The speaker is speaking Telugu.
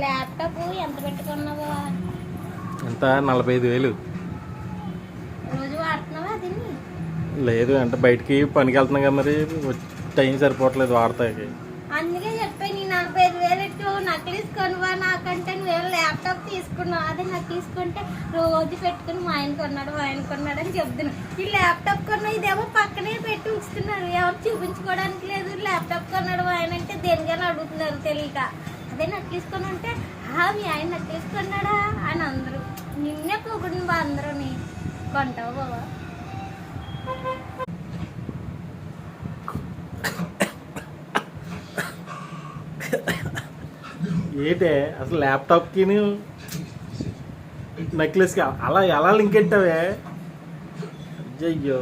ల్యాప్టాప్ ఎంత పెట్టుకున్నావా? ఎంత? నలభై ఐదు వేలు లేదు అంటే బయటికి పనికి వెళ్తున్నాం కదా మరి. టైం సరిపోవట్లేదు వాడతాకి. అందుకే చెప్పాను నలభై ఐదు వేలు ఇట్టు నక్లీస్ కొనువా నాకంటే నువ్వు ల్యాప్టాప్ తీసుకున్నావు? అదే నాకు తీసుకుంటే రోజు పెట్టుకుని మా ఆయన కొన్నాడు మా ఆయన కొన్నాడు అని చెప్తున్నా. ఈ ల్యాప్టాప్ కొన్నా ఇదేమో పక్కనే పెట్టి ఉంచుతున్నారు. ఎవరు చూపించుకోవడానికి లేదు. ల్యాప్టాప్ కొన్నాడు మా ఆయన అడుగుతున్నారు తెలియక. అదే నాకు తీసుకొని ఉంటే మీ ఆయన నాకు తీసుకున్నాడా? అని అందరూ. నిన్నే పొగిడిన బా అందరూని. కొంటావు బావా. ఏంటే? అసలు ల్యాప్టాప్కి నెక్లెస్కి అలా ఎలా లింక్ పెట్టావే అయ్యో